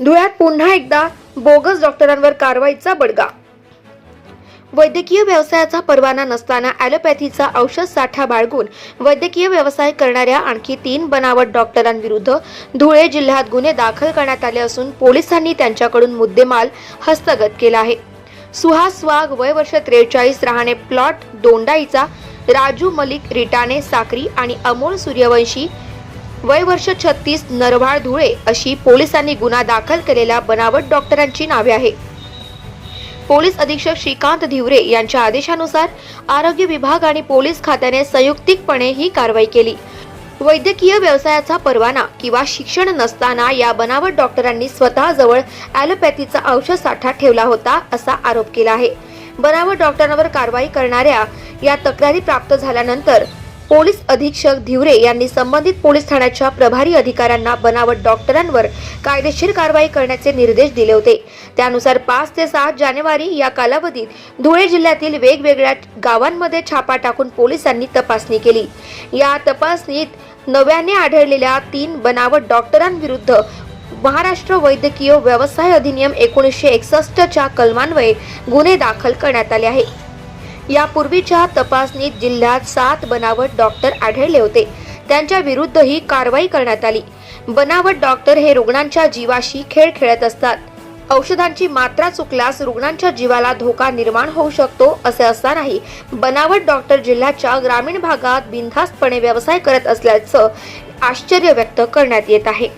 धुळ्यात पुन्हा एकदा बोगस डॉक्टरांवर कारवाईचा बडगा. वैद्यकीय व्यवसायाचा परवाना नसताना ॲलोपॅथीचा औषध साठा बाळगून वैद्यकीय व्यवसाय करणाऱ्या आणखी तीन बनावट डॉक्टरांविरुद्ध धुळे जिल्ह्यात गुन्हे दाखल करण्यात आले असून पोलिसांनी त्यांच्याकडून मुद्देमाल हस्तगत केला आहे. सुहास वाघ वय वर्ष त्रेचाळीस राहणे प्लॉट दोंडाईचा राजू मलिक रिटाणे साक्री आणि अमोल सूर्यवंशी वय वर्ष छत्तीस नरवाळ धुळे अशी पोलिसांनी गुन्हा दाखल केलेल्या बनावट डॉक्टरांची नावे आहे पोलीस अधीक्षक श्रीकांत धिवरे यांच्या आदेशानुसार आरोग्य विभाग आणि पोलीस खात्याने संयुक्तिकपणे ही कारवाई केली. वैद्यकीय व्यवसायाचा परवाना किंवा शिक्षण नसताना या बनावट डॉक्टरांनी स्वतःजवळ ॲलोपॅथीचा औषध साठा ठेवला होता असा आरोप केला आहे. बनावट डॉक्टरांवर कारवाई करणाऱ्या या तक्रारी प्राप्त झाल्यानंतर पोलीस अधीक्षक धिवरे यांनी संबंधित पोलीस ठाण्याच्या प्रभारी अधिकाऱ्यांना बनावट डॉक्टरांवर कायदेशीर कारवाई करण्याचे निर्देश दिले होते. त्यानुसार पाच ते सात जानेवारी या कालावधीत धुळे जिल्ह्यातील वेगवेगळ्या गावांमध्ये छापा टाकून पोलिसांनी तपासणी केली. या तपासणीत नव्याने आढळलेल्या तीन बनावट डॉक्टरांविरुद्ध महाराष्ट्र वैद्यकीय व्यवसाय अधिनियम एकोणीसशे एकसष्टच्या कलमान्वये गुन्हे दाखल करण्यात आले आहे यापूर्वीच्या तपासणीत जिल्ह्यात सात बनावट डॉक्टर आढळले होते. त्यांच्या विरुद्धही कारवाई करण्यात आली. बनावट डॉक्टर हे रुग्णांच्या जीवाशी खेळ खेळत असतात. औषधांची मात्रा चुकल्यास रुग्णांच्या जीवाला धोका निर्माण होऊ शकतो असे असतानाही बनावट डॉक्टर जिल्ह्याच्या ग्रामीण भागात बिनधास्तपणे व्यवसाय करत असल्याचं आश्चर्य व्यक्त करण्यात येत आहे.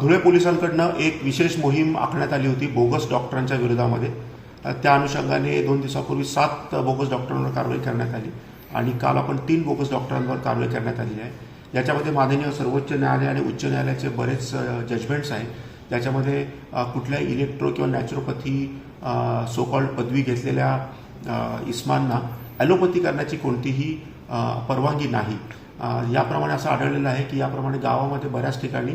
धुळे पोलिसांकडनं एक विशेष मोहीम आखण्यात आली होती बोगस डॉक्टरांच्या विरोधामध्ये. त्या अनुषंगाने दोन दिवसापूर्वी सात बोगस डॉक्टरांवर कारवाई करण्यात आली आणि काल आपण तीन बोगस डॉक्टरांवर कारवाई करण्यात आली आहे. याच्यामध्ये माननीय सर्वोच्च न्यायालय आणि उच्च न्यायालयाचे बरेच जजमेंट्स आहेत. त्याच्यामध्ये कुठल्याही इलेक्ट्रो किंवा नॅचरोपॅथी सोकॉल्ड पदवी घेतलेल्या इस्मांना ॲलोपॅथी करण्याची कोणतीही परवानगी नाही. याप्रमाणे असं आढळलेलं आहे की याप्रमाणे गावामध्ये बऱ्याच ठिकाणी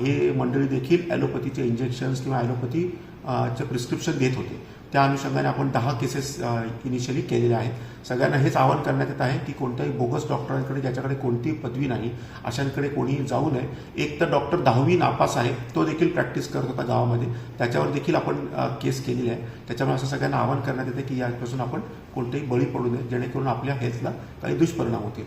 हे मंडळी देखील ॲलोपॅथीचे इंजेक्शन्स किंवा ॲलोपॅथीचे प्रिस्क्रिप्शन देत होते. त्या अनुषंगाने आपण दहा केसेस इनिशियली केलेल्या आहेत. सगळ्यांना हेच आवाहन करण्यात येत आहे की कोणत्याही बोगस डॉक्टरांकडे ज्याच्याकडे कोणतीही पदवी नाही अशांकडे कोणी जाऊ नये. एक तर डॉक्टर दहावी नापास आहे तो देखील प्रॅक्टिस करत होता गावामध्ये. त्याच्यावर देखील आपण केस केलेली आहे त्याच्यामुळे असं सगळ्यांना आवाहन करण्यात येते की यापासून आपण कोणतेही बळी पडू नये जेणेकरून आपल्या हेल्थला काही दुष्परिणाम होतील.